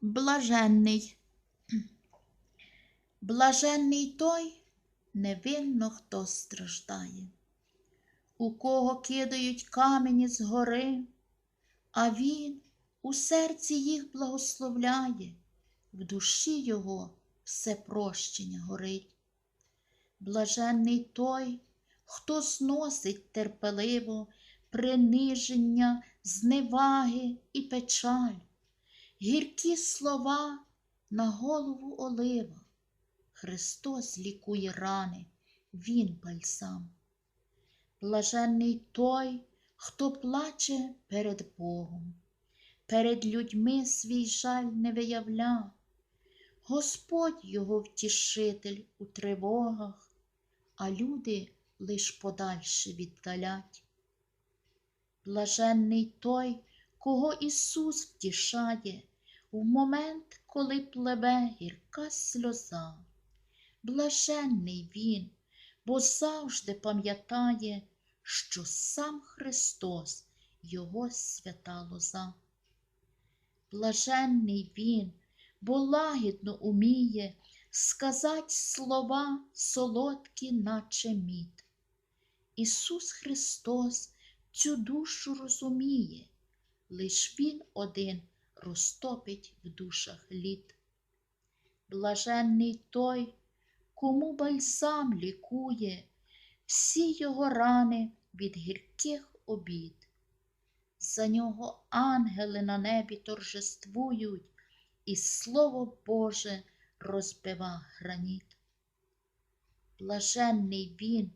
Блаженний. Блаженний той, невинно хто страждає, у кого кидають камені з гори, а він у серці їх благословляє, в душі його все прощення горить. Блаженний той, хто зносить терпеливо приниження, зневаги і печаль, гіркі слова на голову олива. Христос лікує рани, Він бальзам. Блаженний той, хто плаче перед Богом, перед людьми свій жаль не виявля. Господь його втішитель у тривогах, а люди лиш подальше віддалять. Блаженний той, кого Ісус втішає в момент, коли пливе гірка сльоза. Блаженний Він, бо завжди пам'ятає, що сам Христос Його свята лоза. Блаженний Він, бо лагідно уміє сказать слова солодкі, наче мід. Ісус Христос цю душу розуміє, лиш Він один розтопить в душах лід. Блаженний той, кому бальзам лікує всі його рани від гірких обід. За нього ангели на небі торжествують, і Слово Боже розбива граніт. Блаженний Він,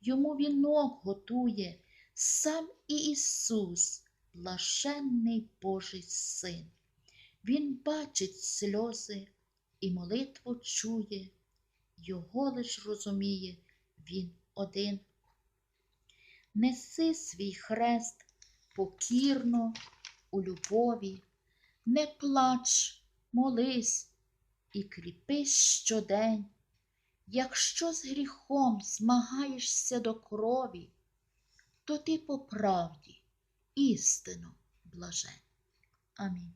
йому вінок готує сам і Ісус, блаженний Божий Син. Він бачить сльози і молитву чує, його лиш розуміє Він один. Неси свій хрест покірно у любові, не плач, молись і кріпись щодень, якщо з гріхом змагаєшся до крові, то ти по правді істину блажен. Амінь.